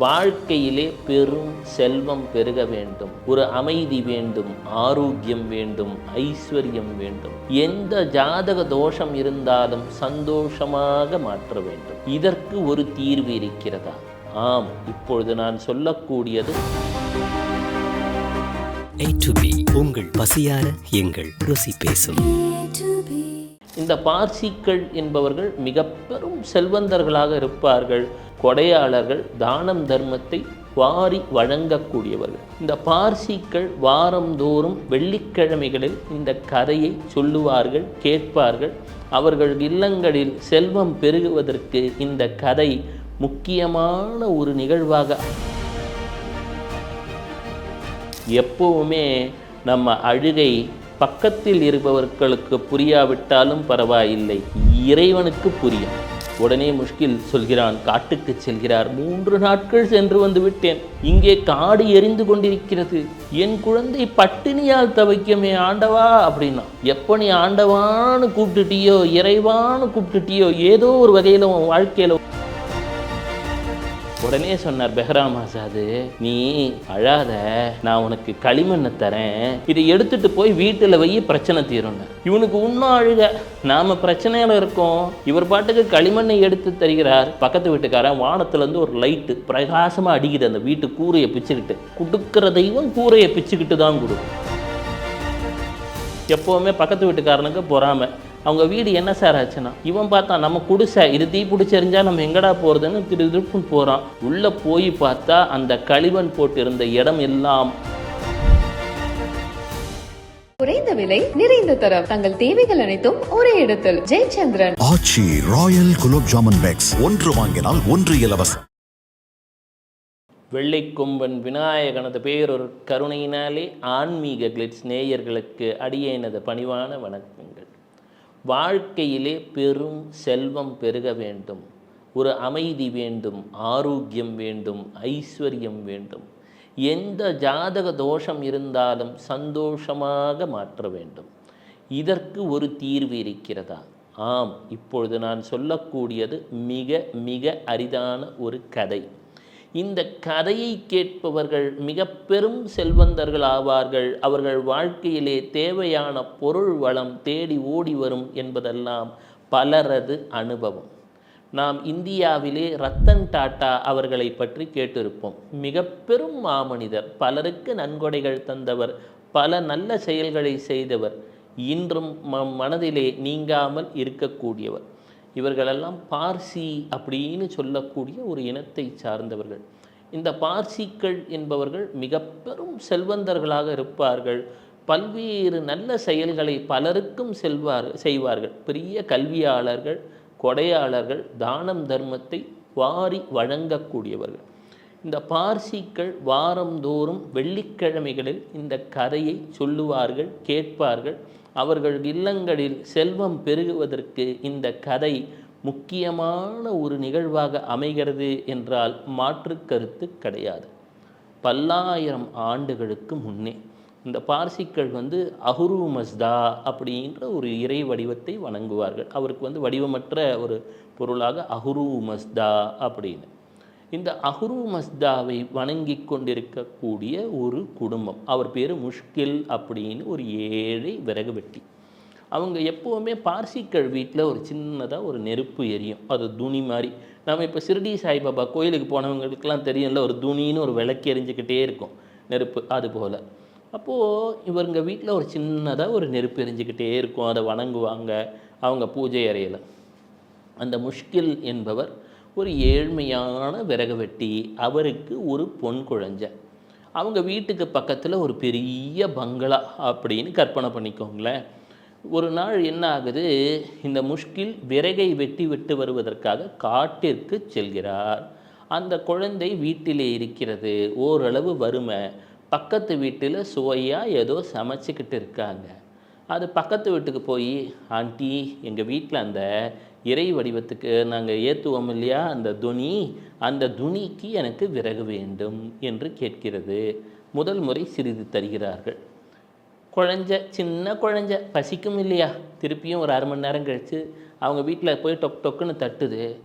வாழ்க்கையிலே பெரும் செல்வம் பெருக வேண்டும். ஒரு அமைதி வேண்டும் ஆரோக்கியம் வேண்டும் ஐஸ்வர்யம் வேண்டும். எந்த ஜாதக தோஷம் இருந்தாலும் சந்தோஷமாக மாற்ற வேண்டும். இதற்கு ஒரு தீர்வு இருக்கிறதா? ஆம் இப்பொழுது நான் சொல்லக்கூடியது. உங்கள் பசியார எங்கள் ருசி பேசும். இந்த பார்சிக்கள் என்பவர்கள் மிக பெரும் செல்வந்தர்களாக இருப்பார்கள். கொடையாளர்கள் தானம் தர்மத்தை வாரி வழங்கக்கூடியவர்கள். இந்த பார்சிக்கள் வாரந்தோறும் வெள்ளிக்கிழமைகளில் இந்த கதையை சொல்லுவார்கள் கேட்பார்கள். அவர்கள் இல்லங்களில் செல்வம் பெருகுவதற்கு இந்த கதை முக்கியமான ஒரு நிகழ்வாக எப்பவுமே நம்ம அழுகை பக்கத்தில் இருப்பவர்களுக்கு புரியாவிட்டாலும் பரவாயில்லை. இறைவனுக்கு புரியும். உடனே முஷ்கில் சொல்கிறான் காட்டுக்கு செல்கிறார். மூன்று நாட்கள் சென்று வந்து விட்டேன். இங்கே காடு எரிந்து கொண்டிருக்கிறது. என் குழந்தை பட்டினியால் தவிக்குமே ஆண்டவா அப்படின்னா. எப்போ நீ ஆண்டவான்னு கூப்பிட்டுட்டியோ இறைவான்னு கூப்பிட்டுட்டியோ ஏதோ ஒரு வகையில் உன் வாழ்க்கையில் உடனே சொன்னார் பெஹராம் ஆசாது நீ அழாத நான் உனக்கு களிமண்ணை தரேன். இதை எடுத்துட்டு போய் வீட்டில் வை பிரச்சனை தீரும்னு. இவனுக்கு இன்னும் அழுக. நாம பிரச்சனையில இருக்கோம். இவர் பாட்டுக்கு களிமண்ணை எடுத்து தருகிறார். பக்கத்து வீட்டுக்காரன் வானத்துல இருந்து ஒரு லைட்டு பிரகாசமா அடிக்குது. அந்த வீட்டு கூரையை பிச்சுக்கிட்டு கொடுக்கிற தெய்வம் கூரையை பிச்சுக்கிட்டு தான் கொடுக்கும் எப்போவுமே பக்கத்து வீட்டுக்காரனுக்கு பொறாமை. அவங்க வீடு என்ன சார் ஆச்சுன்னா இவன் பார்த்தான் நம்ம குடிசை இது தீ பிடிச்செறிஞ்சா நம்ம எங்கடா போகிறதுன்னு திரு திருப்புன்னு போகிறான் உள்ளே போய் பார்த்தா அந்த களிமண் போட்டிருந்த இடம் எல்லாம். குறைந்த விலை நிறைந்த தரம். தங்கள் தேவைகள் அனைத்தும் ஒரே இடத்தில். Jayachandran. Aachi royal gulab jamun packs. ஒன்று வாங்கினால் ஒன்று இலவசம். வெள்ளைக்கொம்பன் விநாயகனது பேரொரு கருணையினாலே ஆன்மீக கிளிட்ஸ் நேயர்களுக்கு அடியேனது பணிவான வணக்கங்கள். வாழ்க்கையிலே பெரும் செல்வம் பெருக வேண்டும். ஒரு அமைதி வேண்டும் ஆரோக்கியம் வேண்டும் ஐஸ்வர்யம் வேண்டும். எந்த ஜாதக தோஷம் இருந்தாலும் சந்தோஷமாக மாற்ற வேண்டும். இதற்கு ஒரு தீர்வு இருக்கிறதா? ஆம் இப்பொழுது நான் சொல்லக்கூடியது மிக மிக அரிதான ஒரு கதை. இந்த கதையை கேட்பவர்கள் மிக பெரும் செல்வந்தர்கள் ஆவார்கள். அவர்கள் வாழ்க்கையிலே தேவையான பொருள் வளம் தேடி ஓடி வரும் என்பதெல்லாம் பலரது அனுபவம். நாம் இந்தியாவிலே ரத்தன் டாட்டா அவர்களை பற்றி கேட்டிருப்போம். மிக பெரும் மாமனிதர் பலருக்கு நன்கொடைகள் தந்தவர் பல நல்ல செயல்களை செய்தவர் இன்றும் மனதிலே நீங்காமல் இருக்கக்கூடியவர். இவர்களெல்லாம் பார்சி அப்படின்னு சொல்லக்கூடிய ஒரு இனத்தை சார்ந்தவர்கள். இந்த பார்சிக்கள் என்பவர்கள் மிக பெரும் செல்வந்தர்களாக இருப்பார்கள். பல்வேறு நல்ல செயல்களை பலருக்கும் செல்வார் செய்வார்கள். பெரிய கல்வியாளர்கள் கொடையாளர்கள் தானம் தர்மத்தை வாரி வழங்கக்கூடியவர்கள். இந்த பார்சிக்கள் வாரந்தோறும் வெள்ளிக்கிழமைகளில் இந்த கதையை சொல்லுவார்கள் கேட்பார்கள். அவர்கள் இல்லங்களில் செல்வம் பெருகுவதற்கு இந்த கதை முக்கியமான ஒரு நிகழ்வாக அமைகிறது என்றால் மாற்று கருத்து கிடையாது. பல்லாயிரம் ஆண்டுகளுக்கு முன்னே இந்த பார்சிக்கள் வந்து அஹுரு மஸ்தா அப்படின்ற ஒரு இறை வடிவத்தை வணங்குவார்கள். அவருக்கு வந்து வடிவமற்ற ஒரு பொருளாக அஹுரு மஸ்தா அப்படின்னு. இந்த அஹுரு மஸ்தாவை வணங்கி கொண்டிருக்கக்கூடிய ஒரு குடும்பம். அவர் பேர் முஷ்கில் அப்படின்னு ஒரு ஏழை விறகு வெட்டி. அவங்க எப்போவுமே பார்சிக்கள் வீட்டில் ஒரு சின்னதாக ஒரு நெருப்பு எரியும். அது துணி மாதிரி நம்ம இப்போ சிறுடி சாய்பாபா கோயிலுக்கு போனவங்களுக்கெல்லாம் தெரியும்ல ஒரு துணின்னு ஒரு விளக்கு எரிஞ்சுக்கிட்டே இருக்கும் நெருப்பு அது போல். அப்போது இவருங்க வீட்டில் ஒரு சின்னதாக ஒரு நெருப்பு எரிஞ்சுக்கிட்டே இருக்கும். அதை வணங்குவாங்க அவங்க பூஜை அறையில். அந்த முஷ்கில் என்பவர் ஒரு ஏழ்மையான விறகு வெட்டி அவருக்கு ஒரு பொன் குழந்தை அவங்க வீட்டுக்கு பக்கத்தில் ஒரு பெரிய பங்களா அப்படின்னு கற்பனை பண்ணிக்கோங்களேன். ஒரு நாள் என்ன ஆகுது? இந்த முஷ்கில் விறகை வெட்டி விட்டு வருவதற்காக காட்டிற்கு செல்கிறார். அந்த குழந்தை வீட்டிலே இருக்கிறது. ஓரளவு வறுமை. பக்கத்து வீட்டில் சுவையாக ஏதோ சமைச்சிக்கிட்டு இருக்காங்க. அது பக்கத்து வீட்டுக்கு போய் ஆண்டி எங்கள் வீட்டில் அந்த இறை வடிவத்துக்கு நாங்கள் ஏற்றுவோம் இல்லையா? அந்த துணி அந்த துணிக்கு எனக்கு விறகு வேண்டும் என்று கேட்கிறது. முதல் முறை சிறிது தருகிறார்கள். குழஞ்ச சின்ன குழஞ்ச பசிக்கும் இல்லையா? திருப்பியும் ஒரு அரை மணி நேரம் கழித்து அவங்க வீட்டில் போய் டொக் டொக்குன்னு தட்டுது.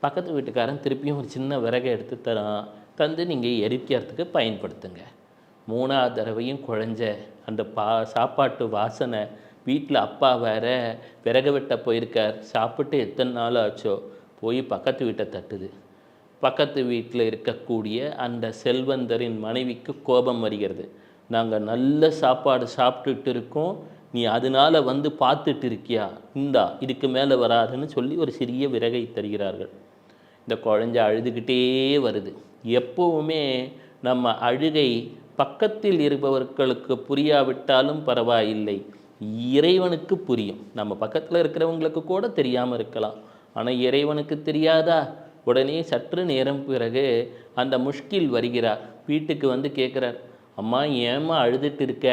பக்கத்து வீட்டுக்காரன் திருப்பியும் ஒரு சின்ன விறகை எடுத்து தரான். தந்து நீங்கள் எரிக்கிறதுக்கு பயன்படுத்துங்க. மூணாவது தடவையும் குழஞ்ச அந்த பா சாப்பாட்டு வாசனை வீட்டில் அப்பா வேற விறகு வெட்ட போயிருக்கார். சாப்பிட்டு எத்தனை நாள் ஆச்சோ? போய் பக்கத்து வீட்டை தட்டுது. பக்கத்து வீட்டில் இருக்கக்கூடிய அந்த செல்வந்தரின் மனைவிக்கு கோபம் வருகிறது. நாங்கள் நல்ல சாப்பாடு சாப்பிட்டுட்டு இருக்கோம். நீ அதனால வந்து பார்த்துட்டு இருக்கியா? இந்தா இதுக்கு மேலே வராதுன்னு சொல்லி ஒரு சிறிய விறகை தருகிறார்கள். இந்த குழஞ்ச அழுதுகிட்டே வருது. எப்போவுமே நம்ம அழுகை பக்கத்தில் இருப்பவர்களுக்கு புரியாவிட்டாலும் பரவாயில்லை. இறைவனுக்கு புரியும். நம்ம பக்கத்தில் இருக்கிறவங்களுக்கு கூட தெரியாமல் இருக்கலாம். ஆனால் இறைவனுக்கு தெரியாதா? உடனே சற்று நேரம் பிறகு அந்த முஷ்கில் வருகிறார். வீட்டுக்கு வந்து கேட்குறார் அம்மா ஏம்மா அழுதுட்டு இருக்க?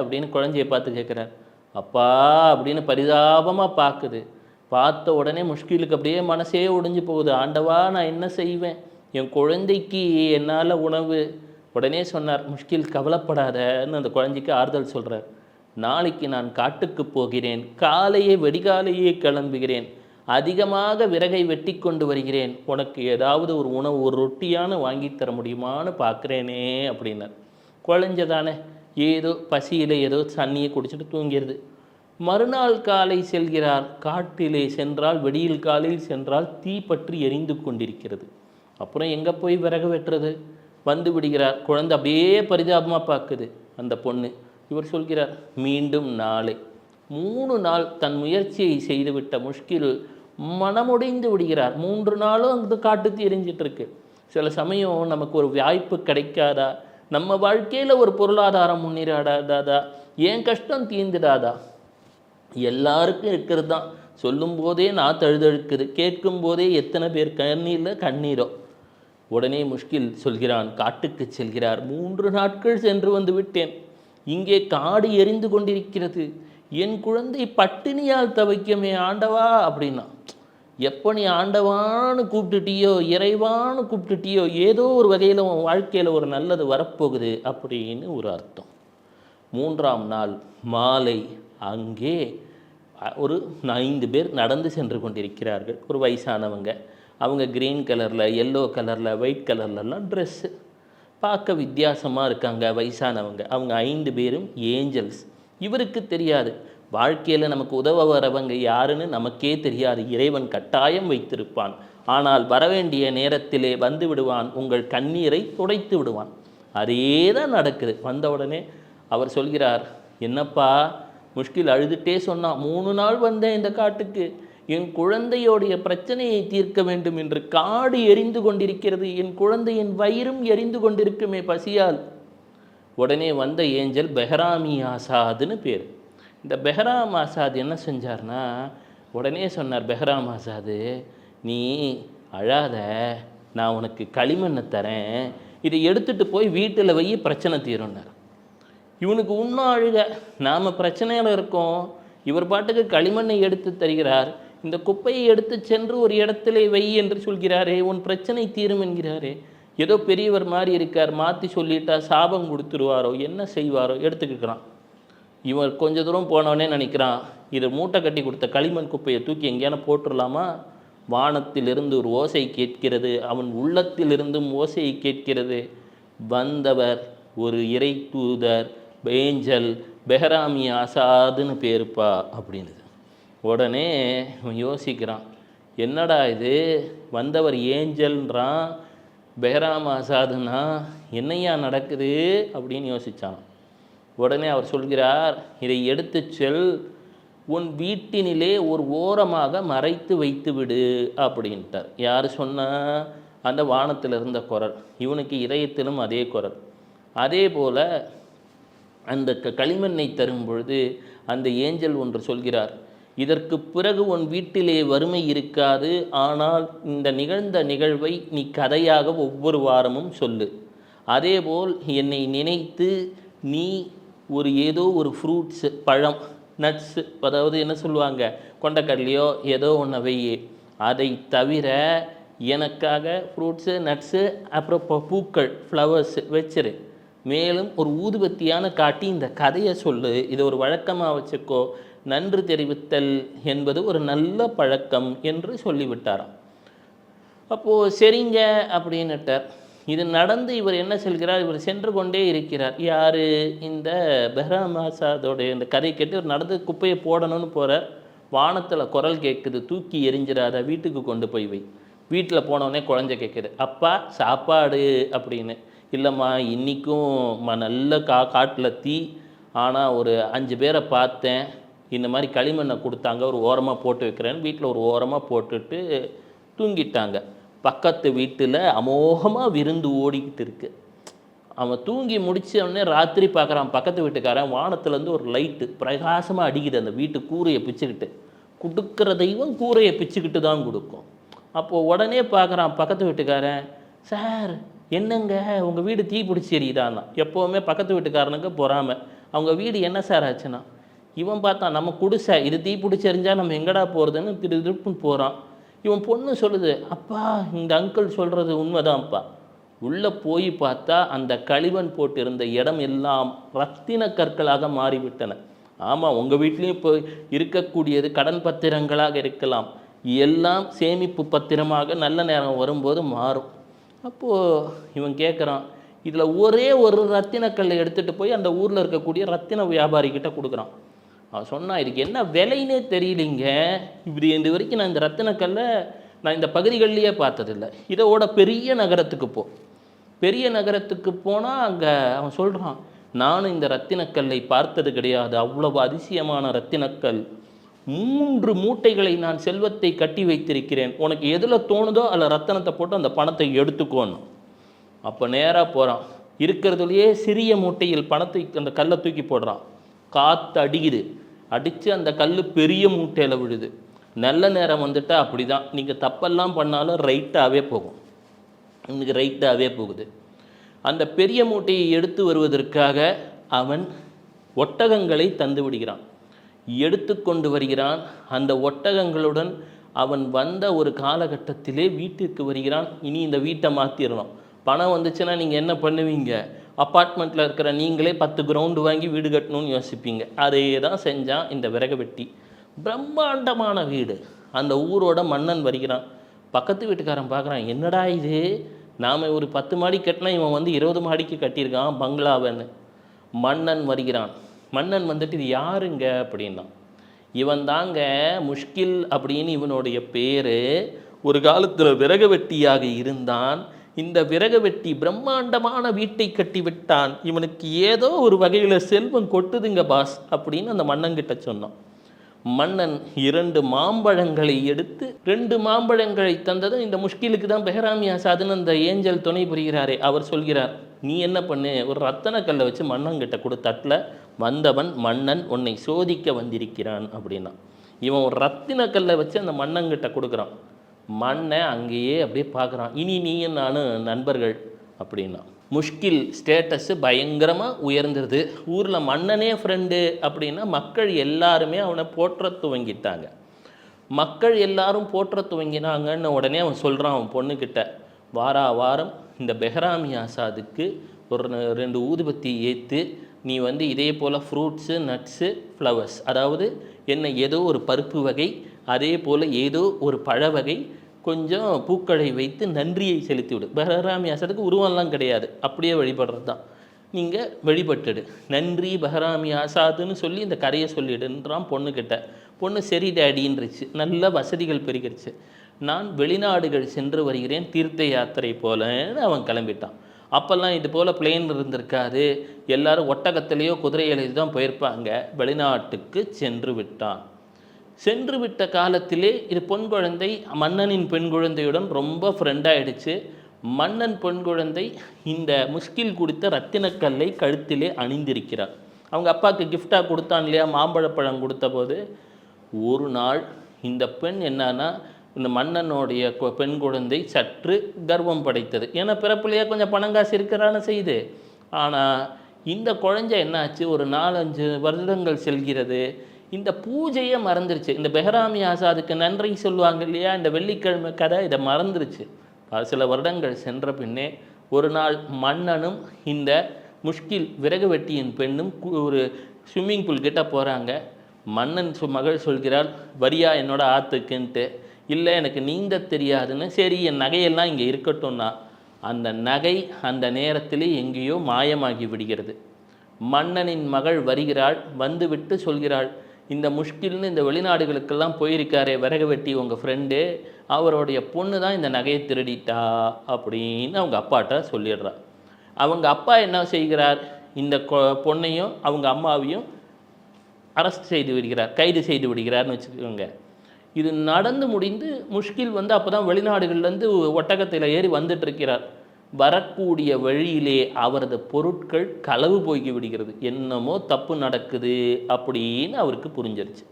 அப்படின்னு குழந்தைய பார்த்து கேட்குறார் அப்பா அப்படின்னு பரிதாபமாக பார்க்குது. பார்த்த உடனே முஷ்கிலுக்கு அப்படியே மனசே ஒடிஞ்சு போகுது. ஆண்டவா நான் என்ன செய்வேன்? என் குழந்தைக்கு என்னால் உணவு? உடனே சொன்னார் முஷ்கில் கவலைப்படாதன்னு. அந்த குழந்தைக்கு ஆறுதல் சொல்கிறார் நாளைக்கு நான் காட்டுக்கு போகிறேன். காலையே வெடிகாலையே கிளம்புகிறேன். அதிகமாக விறகை வெட்டி கொண்டு வருகிறேன். உனக்கு ஏதாவது ஒரு உணவு ஒரு ரொட்டியான வாங்கி தர முடியுமான்னு பார்க்குறேனே அப்படின்னார். குழஞ்சதானே ஏதோ பசியில் ஏதோ தண்ணியை குடிச்சிட்டு தூங்கிறது. மறுநாள் காலை செல்கிறார். காட்டிலே சென்றால் வெடியில் காலையில் சென்றால் தீ பற்றி எரிந்து கொண்டிருக்கிறது. அப்புறம் எங்கே போய் விறகு வெட்டுறது? வந்து விடுகிறார். குழந்தை அப்படியே பரிதாபமாக பார்க்குது. அந்த பொண்ணு இவர் சொல்கிறார் மீண்டும் நாளை. மூணு நாள் தன் முயற்சியை செய்துவிட்ட முஷ்கில் மனமுடைந்து விடுகிறார். மூன்று நாளும் அந்த காட்டு எரிஞ்சிட்டு இருக்கு சில சமயம் நமக்கு ஒரு வாய்ப்பு கிடைக்காதா? நம்ம வாழ்க்கையில் ஒரு பொருளாதாரம் முன்னேறாடாதா ஏன் கஷ்டம் தீர்ந்துடாதா? எல்லாருக்கும் இருக்கிறது தான். சொல்லும் போதே நான் தழுதழுக்குது. கேட்கும் போதே எத்தனை பேர் கண்ணீரில் கண்ணீரோ? உடனே முஷ்கில் சொல்கிறான் காட்டுக்கு செல்கிறார். மூன்று நாட்கள் சென்று வந்து விட்டேன். இங்கே காடு எரிந்து கொண்டிருக்கிறது. என் குழந்தை பட்டினியால் தவைக்குமே ஆண்டவா அப்படின்னா. எப்போ நீ ஆண்டவான்னு கூப்பிட்டுட்டியோ இறைவான்னு கூப்பிட்டுட்டியோ ஏதோ ஒரு வகையில் உன் வாழ்க்கையில் ஒரு நல்லது வரப்போகுது அப்படின்னு ஒரு அர்த்தம். மூன்றாம் நாள் மாலை அங்கே ஒரு ஐந்து பேர் நடந்து சென்று கொண்டிருக்கிறார்கள். ஒரு வயசானவங்க. அவங்க க்ரீன் கலரில் எல்லோ கலரில் ஒயிட் கலர்லலாம் ட்ரெஸ்ஸு பார்க்க வித்தியாசமாக இருக்காங்க வயசானவங்க. அவங்க ஐந்து பேரும் ஏஞ்சல்ஸ். இவருக்கு தெரியாது. வாழ்க்கையில் நமக்கு உதவ வரவங்க யாருன்னு நமக்கே தெரியாது. இறைவன் கட்டாயம் வைத்திருப்பான். ஆனால் வரவேண்டிய நேரத்திலே வந்து விடுவான். உங்கள் கண்ணீரை துடைத்து விடுவான். அதே தான் நடக்குது. வந்த உடனே அவர் சொல்கிறார் என்னப்பா முஷ்கில் அழுதுகிட்டே சொன்னான். மூணு நாள் வந்தேன் இந்த காட்டுக்கு. என் குழந்தையோடைய பிரச்சனையை தீர்க்க வேண்டும் என்று காடு எரிந்து கொண்டிருக்கிறது. என் குழந்தையின் வயிறும் எரிந்து கொண்டிருக்குமே பசியால். உடனே வந்த ஏஞ்சல் பெஹராமி ஆசாதுன்னு பேர். இந்த பெஹராம் ஆசாத் என்ன செஞ்சார்னா உடனே சொன்னார் பெஹராம் ஆசாது நீ அழாத நான் உனக்கு களிமண்ணை தரேன். இதை எடுத்துட்டு போய் வீட்டில் வை பிரச்சனை தீரும்னார். இவனுக்கு இன்னும் அழுக நாம் பிரச்சனையில் இருக்கோம். இவர் பாட்டுக்கு களிமண்ணை எடுத்து தருகிறார். இந்த குப்பையை எடுத்து சென்று ஒரு இடத்திலே வை என்று சொல்கிறாரே உன் பிரச்சனை தீரும் என்கிறாரே. ஏதோ பெரியவர் மாதிரி இருக்கார் மாற்றி சொல்லிட்டா சாபம் கொடுத்துருவாரோ என்ன செய்வாரோ எடுத்துக்கிறான் இவன் கொஞ்ச தூரம் போனவனே நினைக்கிறான் இதை மூட்டை கட்டி கொடுத்த களிமண் குப்பையை தூக்கி எங்கேயான போட்டுடலாமா? வானத்திலிருந்து ஒரு ஓசை கேட்கிறது அவன் உள்ளத்திலிருந்தும் ஓசையை கேட்கிறது. வந்தவர் ஒரு இறை தூதர் பேஞ்சல் பெஹராமி ஆசாதுன்னு பேருப்பா அப்படின்னு உடனே யோசிக்கிறான் என்னடா இது? வந்தவர் ஏஞ்சல்ன்றான் பெஹராம் ஆசாதுன்னா என்னையா நடக்குது? அப்படின்னு யோசித்தான் உடனே அவர் சொல்கிறார் இதை எடுத்து செல் உன் வீட்டினிலே ஒரு ஓரமாக மறைத்து வைத்து விடு அப்படின்ட்டார். யார் சொன்னா? அந்த வானத்தில் இருந்த குரல். இவனுக்கு இதயத்திலும் அதே குரல். அதே போல் அந்த க- களிமண்ணை தரும் பொழுது அந்த ஏஞ்சல் ஒன்று சொல்கிறார் இதற்கு பிறகு உன் வீட்டிலே வறுமை இருக்காது ஆனால் இந்த நிகழ்ந்த நிகழ்வை நீ கதையாக ஒவ்வொரு வாரமும் சொல்லு. அதேபோல் என்னை நினைத்து நீ ஒரு ஏதோ ஒரு ஃப்ரூட்ஸு பழம் நட்ஸு அதாவது என்ன சொல்லுவாங்க? கொண்டக்கடலையோ ஏதோ ஒன்று வையே. அதை தவிர எனக்காக ஃப்ரூட்ஸு நட்ஸு அப்புறம் பூக்கள் ஃப்ளவர்ஸ் வச்சிரு. மேலும் ஒரு ஊதுபத்தியான காட்டி இந்த கதையை சொல்லு. இதை ஒரு வழக்கமாக வச்சுக்கோ. நன்றி தெரிவித்தல் என்பது ஒரு நல்ல பழக்கம் என்று சொல்லிவிட்டாராம். அப்போது சரிங்க அப்படின்னுட்டார். இது நடந்து இவர் என்ன செல்கிறார்? இவர் சென்று கொண்டே இருக்கிறார். யார்? இந்த பெஹ்ராமாசாதோடைய இந்த கதை கேட்டு இவர் நடந்து குப்பையை போடணும்னு போகிறார் வானத்தில் குரல் கேட்குது தூக்கி எரிஞ்சிடாத வீட்டுக்கு கொண்டு போய் வை. வீட்டில் போனவுடனே குழந்தை கேட்குது அப்பா சாப்பாடு அப்படின்னு. இல்லைம்மா இன்றைக்கும் நல்ல கா காட்டில் தீ ஆனால் ஒரு அஞ்சு பேரை பார்த்தேன். இந்த மாதிரி களிமண்ணை கொடுத்தாங்க ஒரு ஓரமாக போட்டு வைக்கிறேன்னு வீட்டில் ஒரு ஓரமாக போட்டுட்டு தூங்கிட்டாங்க. பக்கத்து வீட்டில் அமோகமாக விருந்து ஓடிக்கிட்டு இருக்குது அவன் தூங்கி முடித்தவொடனே உடனே ராத்திரி பார்க்குறான் பக்கத்து வீட்டுக்காரன் வானத்துலேருந்து ஒரு லைட்டு பிரகாசமாக அடிக்குது. அந்த வீட்டு கூரையை பிச்சுக்கிட்டு. கொடுக்குற தெய்வம் கூரையை பிச்சுக்கிட்டு தான் கொடுக்கும். அப்போது உடனே பார்க்குறான் பக்கத்து வீட்டுக்காரன் சார் என்னங்க? உங்கள் வீடு தீ பிடிச்சி எரியுதான்னா? எப்போவுமே பக்கத்து வீட்டுக்காரனுக்கு பொறாமல் அவங்க வீடு என்ன சார் ஆச்சுன்னா இவன் பார்த்தா நம்ம குடிசை இது தீ பிடிச்சி நம்ம எங்கடா போகிறதுன்னு திரு திருப்புன்னு போகிறான் இவன் பொண்ணு சொல்லுது அப்பா இந்த அங்கிள் சொல்கிறது உண்மைதான்ப்பா. உள்ளே போய் பார்த்தா அந்த களிமண் போட்டிருந்த இடம் எல்லாம் ரத்தின கற்களாக மாறிவிட்டன. ஆமாம் உங்கள் வீட்லேயும் இப்போ இருக்கக்கூடியது கடன் பத்திரங்களாக இருக்கலாம். எல்லாம் சேமிப்பு பத்திரமாக நல்ல நேரம் வரும்போது மாறும். அப்போது இவன் கேட்குறான் இதில் ஒரே ஒரு ரத்தினக்கல்லை எடுத்துகிட்டு போய் அந்த ஊரில் இருக்கக்கூடிய ரத்தின வியாபாரிக்கிட்ட கொடுக்குறான். அவன் சொன்னான் இதுக்கு என்ன விலைன்னே தெரியலிங்க. இப்படி இந்த வரைக்கும் நான் இந்த ரத்தினக்கல்லை நான் இந்த பகுதிகள்லேயே பார்த்ததில்ல. இதோட பெரிய நகரத்துக்கு போ. பெரிய நகரத்துக்கு போனால் அங்கே அவன் சொல்கிறான் நானும் இந்த ரத்தினக்கல்லை பார்த்தது கிடையாது. அவ்வளவு அதிசயமான ரத்தினக்கல் மூன்று மூட்டைகளை நான் செல்வத்தை கட்டி வைத்திருக்கிறேன். உனக்கு எதில் தோணுதோ அதில் ரத்தனத்தை போட்டு அந்த பணத்தை எடுத்துக்கோணும் அப்போ நேராக போகிறான் இருக்கிறதுலையே சிறிய மூட்டையில் பணத்தை அந்த கல்லை தூக்கி போடுறான். காற்று அடிக்குது. அடித்து அந்த கல் பெரிய மூட்டையில் விழுது. நல்ல நேரம் வந்துட்டால் அப்படி தான் நீங்கள் தப்பெல்லாம் பண்ணாலும் ரைட்டாகவே போகும். இன்னைக்கு ரைட்டாகவே போகுது. அந்த பெரிய மூட்டையை எடுத்து வருவதற்காக அவன் ஒட்டகங்களை தந்து விடுகிறான். எடுத்து கொண்டு வருகிறான். அந்த ஒட்டகங்களுடன் அவன் வந்த ஒரு காலகட்டத்திலே வீட்டிற்கு வருகிறான். இனி இந்த வீட்டை மாற்றிடணும் பணம் வந்துச்சுன்னா நீங்கள் என்ன பண்ணுவீங்க? அப்பார்ட்மெண்ட்டில் இருக்கிற நீங்களே பத்து கிரவுண்டு வாங்கி வீடு கட்டணும்னு யோசிப்பீங்க. அதே தான் செஞ்சான் இந்த விறகு வெட்டி பிரம்மாண்டமான வீடு. அந்த ஊரோட மன்னன் வருகிறான். பக்கத்து வீட்டுக்காரன் பார்க்குறான் என்னடா இது? நாம் ஒரு பத்து மாடி கட்டினா இவன் வந்து இருபது மாடிக்கு கட்டியிருக்கான் பங்களாவன்னு. மன்னன் வருகிறான். மன்னன் வந்துட்டு இது யாருங்க அப்படின்னா இவன் தாங்க முஷ்கில் அப்படின்னு இவனுடைய பேர். ஒரு காலத்தில் விறகு வெட்டியாக இருந்தான். இந்த விறகு வெட்டி பிரம்மாண்டமான வீட்டை கட்டி விட்டான் இவனுக்கு ஏதோ ஒரு வகையில் செல்வம் கொட்டுதுங்க பாஸ் அப்படின்னு அந்த மன்னன்கிட்ட சொன்னான். மன்னன் இரண்டு மாம்பழங்களை எடுத்து ரெண்டு மாம்பழங்களை தந்ததும் இந்த முஷ்கிலுக்கு தான் பெஹராமியா சாதுன்னு அந்த ஏஞ்சல் துணை புரிகிறாரே அவர் சொல்கிறார் நீ என்ன பண்ணு? ஒரு ரத்தனக்கல்லை வச்சு மன்னன்கிட்ட கொடு. தட்டில் வந்தவன் மன்னன் உன்னை சோதிக்க வந்திருக்கிறான் அப்படின்னா. இவன் ஒரு ரத்தின கல்லை வச்சு அந்த மன்னன்கிட்ட கொடுக்குறான். மண்ணை அங்கேயே அப்படியே பார்க்குறான். இனி நீயும் நானும் நண்பர்கள் அப்படின்னா. முஷ்கில் ஸ்டேட்டஸு பயங்கரமாக உயர்ந்துருது ஊரில் மன்னனே ஃப்ரெண்டு அப்படின்னா மக்கள் எல்லாருமே அவனை போற்ற துவங்கிட்டாங்க. மக்கள் எல்லாரும் போற்ற துவங்கினாங்கன்னு உடனே அவன் சொல்கிறான் அவன் பொண்ணுக்கிட்ட வாரா வாரம் இந்த பெஹராமி ஆசாதுக்கு ஒரு ரெண்டு ஊதுபத்தி ஏற்று நீ வந்து இதே போல் ஃப்ரூட்ஸு நட்ஸு ஃப்ளவர்ஸ் அதாவது என்ன ஏதோ ஒரு பருப்பு வகை அதே போல் ஏதோ ஒரு பழ வகை கொஞ்சம் பூக்களை வைத்து நன்றியை செலுத்தி விடு பெஹராமி ஆசாதுக்கு உருவம்லாம் கிடையாது. அப்படியே வழிபடுறது தான் நீங்கள் வழிபட்டுடு. நன்றி பஹராமி ஆசாதுன்னு சொல்லி இந்த கரையை சொல்லிடுன்றான் பொண்ணுக்கிட்ட பொண்ணு சரி டேடின்றுச்சு. நல்ல வசதிகள் பெருகிருச்சு நான் வெளிநாடுகள் சென்று வருகிறேன் தீர்த்த யாத்திரை போலன்னு அவன் கிளம்பிட்டான். அப்போல்லாம் இது போல் பிளேன் இருந்திருக்காது. எல்லாரும் ஒட்டகத்திலேயோ குதிரையிலேயோ தான் போயிருப்பாங்க. வெளிநாட்டுக்கு சென்று விட்டான். சென்று விட்ட காலத்திலே இது பொன் குழந்தை மன்னனின் பெண் குழந்தையுடன் ரொம்ப ஃப்ரெண்டாயிடுச்சு மன்னன் பெண் குழந்தை இந்த முஷ்கில் கொடுத்த ரத்தினக்கல்லை கழுத்திலே அணிந்திருக்கிறார். அவங்க அப்பாவுக்கு கிஃப்டாக கொடுத்தான் இல்லையா? மாம்பழப்பழம் கொடுத்த போது ஒரு நாள் இந்த பெண் என்னன்னா இந்த மன்னனுடைய கு- பெண் குழந்தை சற்று கர்வம் படைத்தது. ஏன்னா பிறப்புலையே கொஞ்சம் பணங்காசு இருக்கிறான்னு செய்து. ஆனால் இந்த குழந்தை என்னாச்சு? ஒரு நாலஞ்சு வருடங்கள் செல்கிறது. இந்த பூஜையை மறந்துருச்சு. இந்த பெஹராமி ஆசாதுக்கு நன்றி சொல்லுவாங்க இல்லையா? இந்த வெள்ளிக்கிழமை கதை இதை மறந்துருச்சு. சில வருடங்கள் சென்ற பின்னே ஒரு நாள் மன்னனும் இந்த முஷ்கில் விறகு வெட்டியின் பெண்ணும் கு- ஒரு ஸ்விம்மிங் பூல் கிட்ட போகிறாங்க மன்னன் சு மகள் சொல்கிறாள் வரியா என்னோட ஆத்துக்குன்ட்டு. இல்லை எனக்கு நீந்த தெரியாதுன்னு சரி என் நகையெல்லாம் இங்கே இருக்கட்டும்னா அந்த நகை அந்த நேரத்தில் எங்கேயோ மாயமாகி விடுகிறது. மன்னனின் மகள் வருகிறாள் வந்துவிட்டு சொல்கிறாள் இந்த முஷ்கில்னு இந்த வெளிநாடுகளுக்கெல்லாம் போயிருக்காரே விறகு வெட்டி உங்கள் ஃப்ரெண்டு அவருடைய பொண்ணு தான் இந்த நகையை திருடிட்டா அப்படின்னு அவங்க அப்பாட்ட சொல்லிடுறா. அவங்க அப்பா என்ன செய்கிறார் இந்த கொ- பொண்ணையும் அவங்க அம்மாவையும் அரெஸ்ட் செய்து விடுகிறார் கைது செய்து விடுகிறார்னு வச்சுக்கோங்க. இது நடந்து முடிந்து முஷ்கில் வந்து அப்போ தான் வெளிநாடுகள்லேருந்து ஒட்டகத்தில் ஏறி வந்துட்டுருக்கிறார். வரக்கூடிய வழியிலே அவரது பொருட்கள் களவு போய்கி விடுகிறது. என்னமோ தப்பு நடக்குது அப்படின்னு அவருக்கு புரிஞ்சிருச்சு.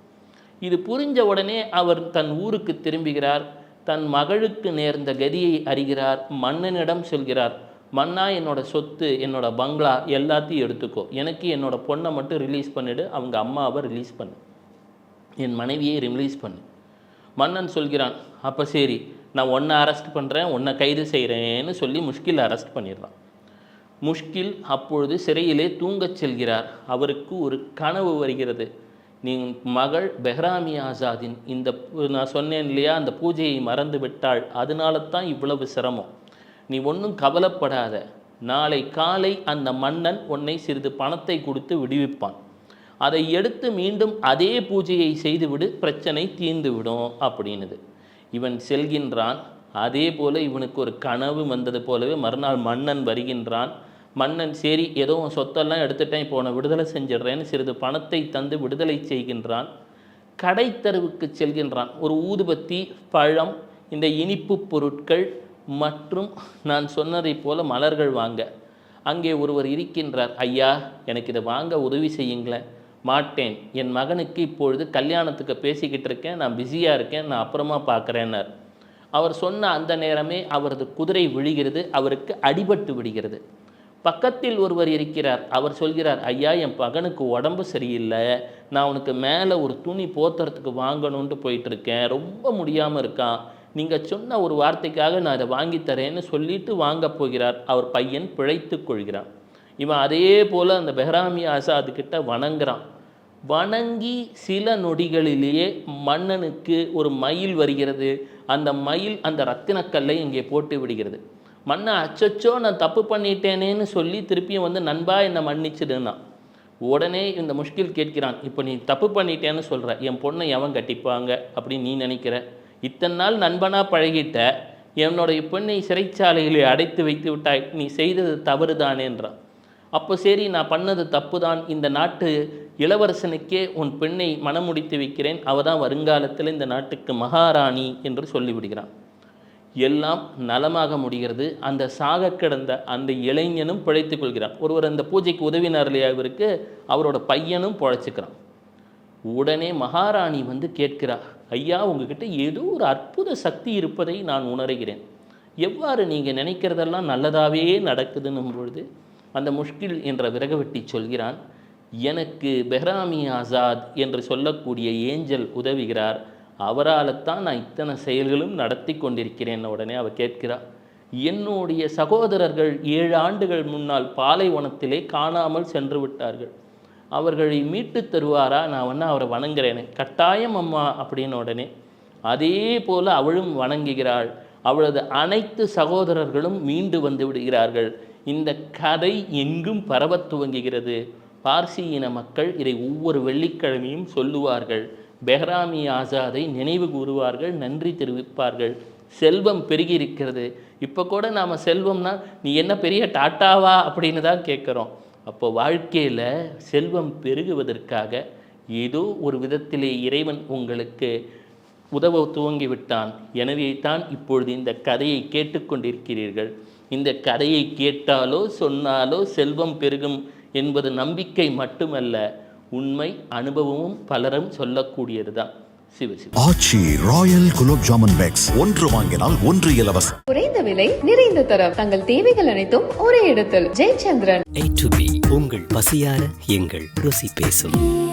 இது புரிஞ்ச உடனே அவர் தன் ஊருக்கு திரும்புகிறார். தன் மகளுக்கு நேர்ந்த கதியை அறிகிறார். மன்னனிடம் சொல்கிறார் மன்னா என்னோட சொத்து என்னோட பங்களா எல்லாத்தையும் எடுத்துக்கோ. எனக்கு என்னோட பொண்ணை மட்டும் ரிலீஸ் பண்ணிவிடு அவங்க அம்மாவை ரிலீஸ் பண்ணு. என் மனைவியை ரிலீஸ் பண்ணு. மன்னன் சொல்கிறான் அப்போ சரி நான் ஒன்றை அரெஸ்ட் பண்ணுறேன் உன்னை கைது செய்கிறேன்னு சொல்லி முஷ்கில் அரெஸ்ட் பண்ணிடுறான். முஷ்கில் அப்பொழுது சிறையிலே தூங்கச் செல்கிறார். அவருக்கு ஒரு கனவு வருகிறது. நீ மகள் பெஹ்ராமி ஆசாதின் இந்த நான் சொன்னேன் இல்லையா அந்த பூஜையை மறந்து விட்டாள். அதனால தான் இவ்வளவு சிரமம். நீ ஒன்றும் கவலைப்படாத. நாளை காலை அந்த மன்னன் உன்னை சிறிது பணத்தை கொடுத்து விடுவிப்பான். அதை எடுத்து மீண்டும் அதே பூஜையை செய்துவிடு பிரச்சனை தீர்ந்துவிடும் அப்படின்னுது. இவன் செல்கின்றான் அதே போல இவனுக்கு ஒரு கனவு வந்தது போலவே மறுநாள் மன்னன் வருகின்றான். மன்னன் சரி ஏதோ சொத்தெல்லாம் எடுத்துட்டேன் இப்போ விடுதலை செஞ்சிடுறேன்னு சிறிது பணத்தை தந்து விடுதலை செய்கின்றான். கடைத்தருவுக்கு செல்கின்றான். ஒரு ஊதுபத்தி பழம் இந்த இனிப்பு பொருட்கள் மற்றும் நான் சொன்னதைப் போல மலர்கள் வாங்க. அங்கே ஒருவர் இருக்கின்றார். ஐயா எனக்கு இதை வாங்க உதவி செய்யுங்களேன். மாட்டேன். என் மகனுக்கு இப்பொழுது கல்யாணத்துக்கு பேசிக்கிட்டு இருக்கேன். நான் பிஸியாக இருக்கேன். நான் அப்புறமா பார்க்குறேன்னார். அவர் சொன்ன அந்த நேரமே அவரது குதிரை விழுகிறது. அவருக்கு அடிபட்டு விடுகிறது. பக்கத்தில் ஒருவர் இருக்கிறார். அவர் சொல்கிறார் ஐயா என் மகனுக்கு உடம்பு சரியில்லை. நான் உனக்கு மேலே ஒரு துணி போத்துறதுக்கு வாங்கணுன்ட்டு போயிட்டுருக்கேன். ரொம்ப முடியாமல் இருக்கான். நீங்கள் சொன்ன ஒரு வார்த்தைக்காக நான் அதை வாங்கித்தரேன்னு சொல்லிட்டு வாங்க போகிறார். அவர் பையன் பிழைத்து கொள்கிறான். இவன் அதே போல் அந்த பெஹ்ராமி ஆசாது கிட்ட வணங்குறான். வணங்கி சில நொடிகளிலேயே மன்னனுக்கு ஒரு மயில் வருகிறது. அந்த மயில் அந்த ரத்தினக்கல்லை இங்கே போட்டு விடுகிறது. மன்னன் அச்சச்சோ நான் தப்பு பண்ணிட்டேனேன்னு சொல்லி திருப்பியும் வந்து நண்பா என்னை மன்னிச்சிடுன்னா. உடனே இந்த முஷ்கில் கேட்கிறான் இப்போ நீ தப்பு பண்ணிட்டேன்னு சொல்கிற என் பொண்ணை எவன் கட்டிப்பாங்க? அப்படின்னு நீ நினைக்கிற? இத்தனை நாள் நண்பனாக பழகிட்ட என்னுடைய பெண்ணை சிறைச்சாலையில் அடைத்து வைத்து விட்டாய். நீ செய்தது தவறு தானேன்றான் அப்போ சரி நான் பண்ணது தப்பு தான் இந்த நாட்டு இளவரசனுக்கே உன் பெண்ணை மணமுடித்து வைக்கிறேன். அவ தான் வருங்காலத்தில் இந்த நாட்டுக்கு மகாராணி என்று சொல்லிவிடுகிறான். எல்லாம் நலமாக முடிகிறது. அந்த சாக கிடந்த அந்த இளைஞனும் பிழைத்து கொள்கிறான். ஒருவர் அந்த பூஜைக்கு உதவினார் இல்லையா இவருக்கு? அவரோட பையனும் பிழைச்சிக்கிறான். உடனே மகாராணி வந்து கேட்கிறார் ஐயா உங்ககிட்ட ஏதோ ஒரு அற்புத சக்தி இருப்பதை நான் உணர்கிறேன். எவ்வாறு நீங்கள் நினைக்கிறதெல்லாம் நல்லதாகவே நடக்குதுன்னும் பொழுது அந்த முஷ்கில் என்ற விறகுவெட்டி சொல்கிறான் எனக்கு பெஹ்ராமி ஆசாத் என்று சொல்லக்கூடிய ஏஞ்சல் உதவுகிறார். அவரால் தான் நான் இத்தனை செயல்களும் நடத்தி கொண்டிருக்கிறேன். உடனே அவர் கேட்கிறார் என்னுடைய சகோதரர்கள் ஏழு ஆண்டுகள் முன்னால் பாலைவனத்திலே காணாமல் சென்று விட்டார்கள். அவர்களை மீட்டு தருவாரா? நான் வந்து அவரை வணங்குறேனே. கட்டாயம் அம்மா அப்படின்னு உடனே அதே போல் அவளும் வணங்குகிறாள். அவளது அனைத்து சகோதரர்களும் மீண்டு வந்து விடுகிறார்கள். இந்த கதை எங்கும் பரவத் துவங்குகிறது. பார்சி இன மக்கள் இதை ஒவ்வொரு வெள்ளிக்கிழமையும் சொல்லுவார்கள். பெஹ்ராமி ஆசாதை நினைவு கூறுவார்கள் நன்றி தெரிவிப்பார்கள். செல்வம் பெருகி இருக்கிறது இப்போ கூட நாம் செல்வம்னா நீ என்ன பெரிய டாட்டாவா? அப்படின்னு தான் கேட்குறோம். அப்போ வாழ்க்கையில் செல்வம் பெருகுவதற்காக ஏதோ ஒரு விதத்திலே இறைவன் உங்களுக்கு உதவ துவங்கிவிட்டான். எனவே தான் இப்பொழுது இந்த கதையை கேட்டுக்கொண்டிருக்கிறீர்கள். இந்த கதையை கேட்டாலோ சொன்னாலோ செல்வம் பெருகும் என்பது நம்பிக்கை மட்டுமல்ல உண்மை அனுபவமும் பலரும் சொல்லக்கூடியது தான் ஆச்சி ராயல் குலோப் ஜாமுன் பேக்ஸ் ஒன்று வாங்கினால் ஒன்று இலவசம். குறைந்த விலை நிறைந்த தரம். தங்கள் தேவைகள் அனைத்தும் ஒரே இடத்தில். ஜெயச்சந்திரன். A to B உங்கள் பசியார எங்கள் ருசி பேசும்.